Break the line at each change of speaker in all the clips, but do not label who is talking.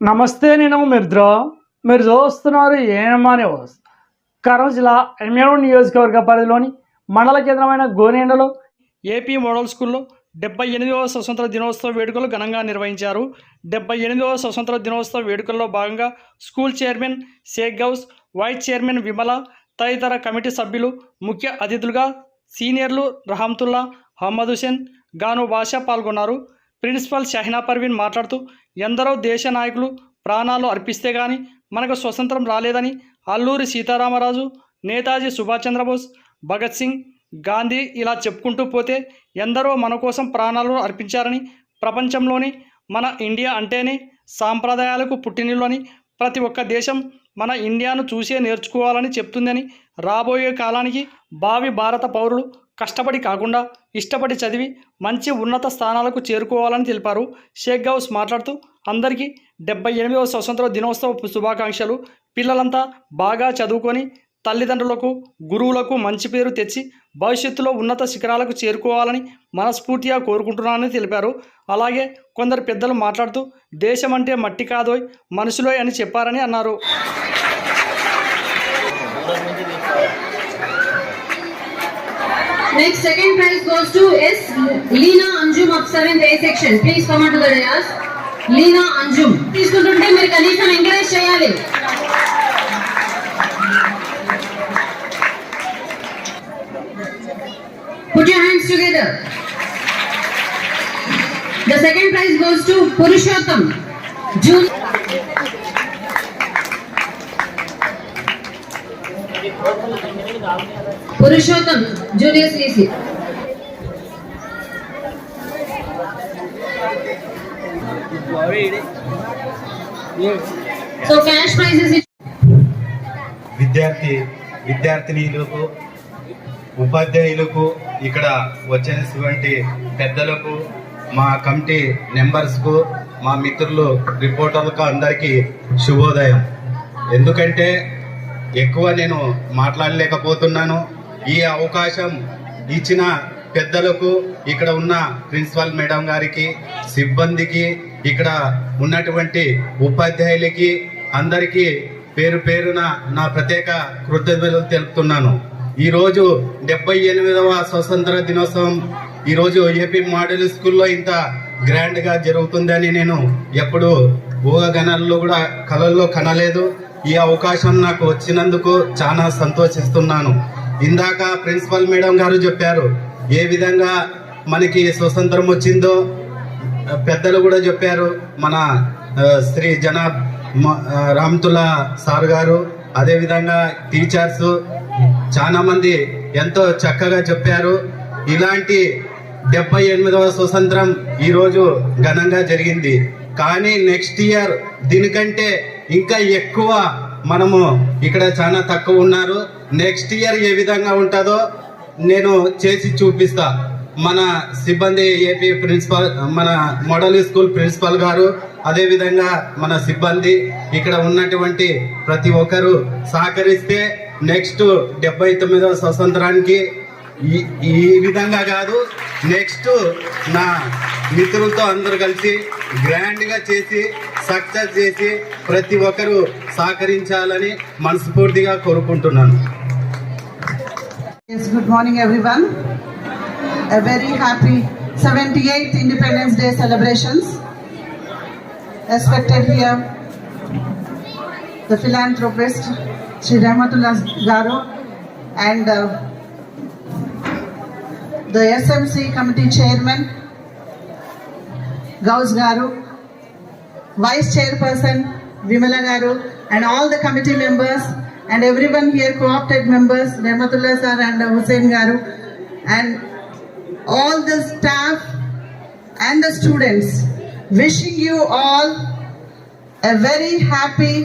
నమస్తే నేను మిత్ర మీరు చూస్తున్నారు ఏమనే న్యూస్ కరం జిల్లా ఎనిమిది నియోజకవర్గ పరిధిలోని మండల కేంద్రమైన గోనేండలో ఏపీ మోడల్ స్కూల్లో డెబ్బై ఎనిమిదవ స్వతంత్ర దినోత్సవ వేడుకలు ఘనంగా నిర్వహించారు. డెబ్బై ఎనిమిదవ స్వతంత్ర దినోత్సవ వేడుకల్లో భాగంగా school chairman Sheikh Gouse vice chairman Vimala తదితర కమిటీ సభ్యులు ముఖ్య అతిథులుగా సీనియర్లు రహమతుల్లా అహ్మద్ హుసేన్ గాను బాషా పాల్గొన్నారు. ప్రిన్సిపల్ షహీనా పర్వీన్ మాట్లాడుతూ ఎందరో దేశ నాయకులు ప్రాణాలు అర్పిస్తే గాని మనకు స్వతంత్రం రాలేదని అల్లూరి సీతారామరాజు నేతాజీ సుభాష్ చంద్రబోస్ భగత్ సింగ్ గాంధీ ఇలా చెప్పుకుంటూ పోతే ఎందరో మన కోసం ప్రాణాలు అర్పించారని ప్రపంచంలోని మన ఇండియా అంటేనే సాంప్రదాయాలకు పుట్టినిల్లు అని ప్రతి ఒక్క దేశం మన ఇండియాను చూసే నేర్చుకోవాలని చెప్తుందని రాబోయే కాలానికి భావి భారత పౌరులు కష్టపడి కాకుండా ఇష్టపడి చదివి మంచి ఉన్నత స్థానాలకు చేరుకోవాలని తెలిపారు. షేక్ గౌస్ మాట్లాడుతూ అందరికీ డెబ్బై ఎనిమిదవ స్వతంత్ర దినోత్సవ శుభాకాంక్షలు. పిల్లలంతా బాగా చదువుకొని తల్లిదండ్రులకు గురువులకు మంచి పేరు తెచ్చి భవిష్యత్తులో ఉన్నత శిఖరాలకు చేరుకోవాలని మనస్ఫూర్తిగా కోరుకుంటున్నానని తెలిపారు అలాగే కొందరు పెద్దలు మాట్లాడుతూ దేశం అంటే మట్టి కాదోయ్ మనుషులోయ్ అని చెప్పారని అన్నారు
Next, second prize goes to S. Leena Anjum of 7th A section. Please come on to the dais. Leena Anjum. తీసుకుంటుంటే మీరు కనీసం ఎంకరేజ్ చేయాలి పురుషోత్తం. జూన్ పురుషోత్తం జూనియర్ సిసి
విద్యార్థి విద్యార్థినిలకు ఉపాధ్యాయులకు ఇక్కడ వచ్చేటువంటి పెద్దలకు మా కమిటీ మెంబర్స్కు మా మిత్రులు రిపోర్టర్లకు అందరికీ శుభోదయం. ఎందుకంటే ఎక్కువ నేను మాట్లాడలేకపోతున్నాను. ఈ అవకాశం ఇచ్చిన పెద్దలకు ఇక్కడ ఉన్న ప్రిన్సిపల్ మేడం గారికి సిబ్బందికి ఇక్కడ ఉన్నటువంటి ఉపాధ్యాయులకి అందరికీ పేరు పేరున నా ప్రత్యేక కృతజ్ఞతలు తెలుపుతున్నాను. ఈరోజు డెబ్బై ఎనిమిదవ స్వతంత్ర దినోత్సవం ఈరోజు ఏపీ మోడల్ స్కూల్లో ఇంత గ్రాండ్గా జరుగుతుందని నేను ఎప్పుడు ఊహగణాల్లో కూడా కళల్లో కనలేదు. ఈ అవకాశం నాకు వచ్చినందుకు చాలా సంతోషిస్తున్నాను. ఇందాక ప్రిన్సిపల్ మేడం గారు చెప్పారు ఏ విధంగా మనకి స్వతంత్రం వచ్చిందో పెద్దలు కూడా చెప్పారు మన శ్రీ జనాబ్ మ- సార్ గారు అదేవిధంగా టీచర్స్ చాలామంది ఎంతో చక్కగా చెప్పారు. ఇలాంటి డెబ్బై ఎనిమిదవ స్వతంత్రం ఈరోజు ఘనంగా జరిగింది. కానీ నెక్స్ట్ ఇయర్ దీనికంటే ఇంకా ఎక్కువ మనము ఇక్కడ చాలా తక్కువ ఉన్నారు. నెక్స్ట్ ఇయర్ ఏ విధంగా ఉంటుందో నేను చేసి చూపిస్తా. మన సిబ్బంది ఏపీ ప్రిన్సిపల్ మన మోడల్ స్కూల్ ప్రిన్సిపల్ గారు అదేవిధంగా మన సిబ్బంది ఇక్కడ ఉన్నటువంటి ప్రతి ఒక్కరూ సహకరిస్తే నెక్స్ట్ డెబ్బై తొమ్మిదవ స్వతంత్రానికి ఈ విధంగా కాదు నెక్స్ట్ నా మిత్రులతో అందరు కలిసి గ్రాండ్గా చేసి సక్సెస్ చేసి ప్రతి ఒక్కరు సహకరించాలని మనస్ఫూర్తిగా కోరుకుంటున్నాను.
Good morning everyone very happy seventy eighth independence day celebrations expected here the philanthropist Shri Rahamatullah గారు and uh, the SMC committee chairman Gauss Garu, vice chairperson Vimala Garu and all the committee members and everyone here co-opted members Rahmatullah sir and uh, Hussein Garu and all the staff and the students wishing you all a very happy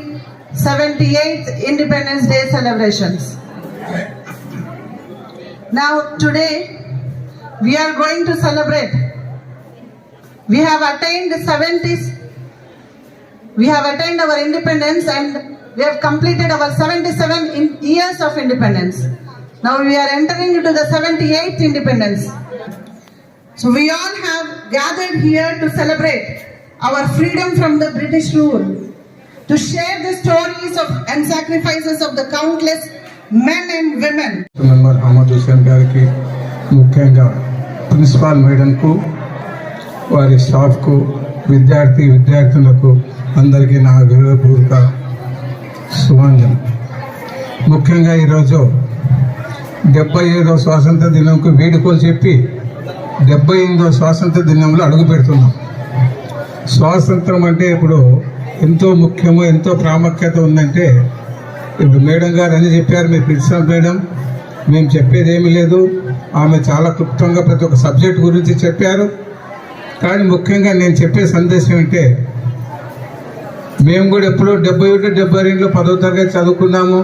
78th Independence Day celebrations. Now today we are going to celebrate. We have attained 70s we have attained our independence and we have completed our 77 in years of independence. Now we are entering into the 78th independence. So we all have gathered here to celebrate our freedom from the British rule, to share the stories of and sacrifices of the countless men and women
ముఖ్యంగా principal మేడంకు వారి స్టాఫ్కు విద్యార్థి విద్యార్థులకు అందరికీ నా గౌరవపూర్వక శుభాంజలి. ముఖ్యంగా ఈరోజు డెబ్బై ఐదో స్వాతంత్ర దినంకు వేడుకలు చెప్పి డెబ్బై ఎనిమిదో స్వాతంత్ర దినంలో అడుగు పెడుతున్నాం. స్వాతంత్రం అంటే ఇప్పుడు ఎంతో ముఖ్యము ఎంతో ప్రాముఖ్యత ఉందంటే ఇప్పుడు మేడం గారు అని చెప్పారు మీరు ప్రిన్సిపల్ మేడం. మేము చెప్పేది ఏమీ లేదు. ఆమె చాలా క్లుప్తంగా ప్రతి ఒక్క సబ్జెక్ట్ గురించి చెప్పారు. కానీ ముఖ్యంగా నేను చెప్పే సందేశం ఏంటంటే మేము కూడా ఎప్పుడో డెబ్బై ఒకటి డెబ్బై రెండులో పదో తరగతి చదువుకున్నాము.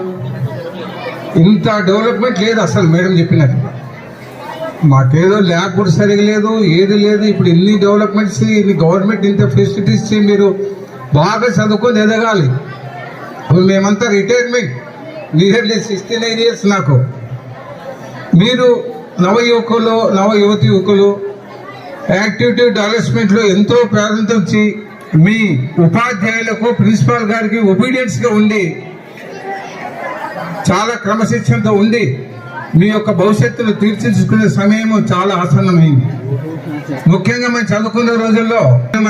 ఇంత డెవలప్మెంట్ లేదు అసలు మేడం చెప్పినట్టు. మాకేదో ల్యాబ్ కూడా సరిగా లేదు ఏది లేదు. ఇప్పుడు ఇన్ని డెవలప్మెంట్స్ ఇన్ని గవర్నమెంట్ ఇంత ఫెసిలిటీస్ ఇచ్చి మీరు బాగా చదువుకొని ఎదగాలి. ఇప్పుడు మేమంతా retirement. Nearly sixty nine years నాకు. మీరు నవ యువకులు నవ యువతి యువకులు యాక్టివిటీ డెవలప్మెంట్లో ఎంతో ప్రాధాన్యత మీ ఉపాధ్యాయులకు ప్రిన్సిపాల్ గారికి ఒబీడియన్స్గా ఉండి చాలా క్రమశిక్షణతో ఉండి మీ యొక్క భవిష్యత్తును తీర్చించుకునే సమయం చాలా ఆసన్నమైంది. ముఖ్యంగా మేము చదువుకున్న రోజుల్లో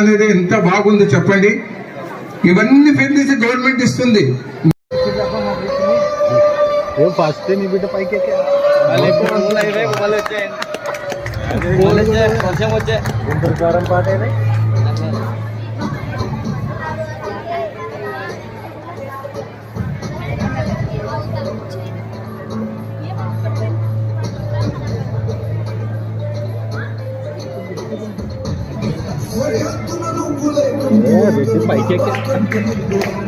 అనేది ఎంత బాగుంది చెప్పండి. ఇవన్నీ ఫెసిలిటీస్ గవర్నమెంట్ ఇస్తుంది.
ఫస్ట్ నీ బిడ్డ పైకి గుంటూరు పాట పైకి తెలుగు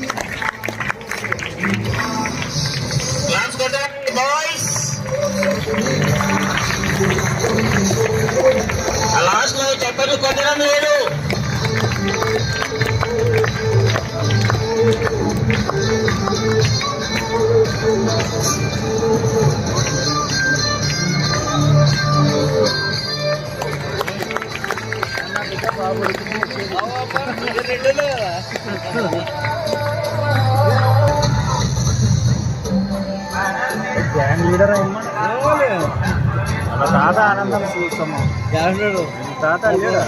లాస్ట్ లో చెప్పండి కొట్టడం లేదు
గ్యాంగ్ లీడర్ అమ్మా తాత ఆనందం చూస్తాము. తాత లేడా?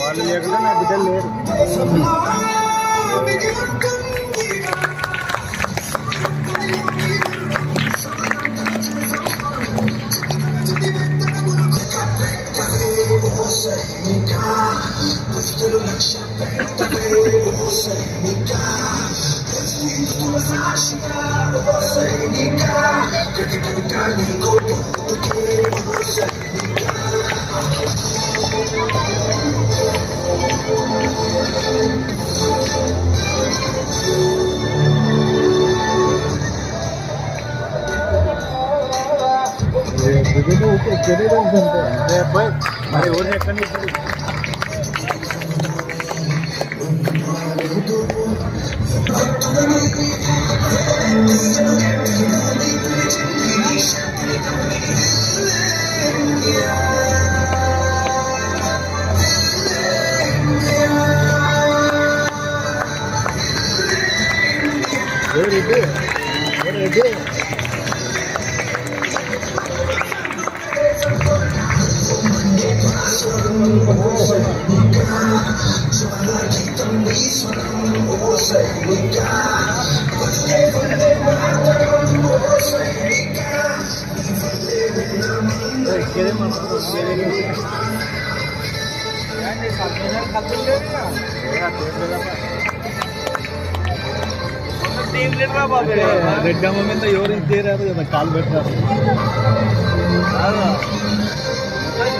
వాళ్ళు లేకుండా నా బిడ్డలు లేరు. Jadi, begitu untuk jadi dong, sampai. Ya, baik. Mari, udah, kan itu. Gracias. Team leader red మీద కదా కాలు పెట్టారు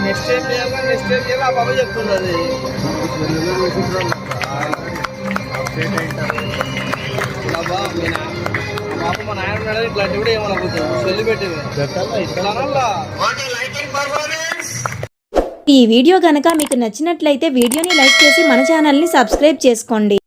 నెక్స్ట్ ఏం చేయాలి నెక్స్ట్ ఏం చేయాలి ఆ బాబా చెప్తుంది అది పాప మా నాయన ఉన్నాడు ఇట్లాంటి కూడా చెల్లి
ఈ వీడియో గనక మీకు నచ్చినట్లయితే వీడియోని లైక్ చేసి మన ఛానల్ని సబ్స్క్రైబ్ చేసుకోండి.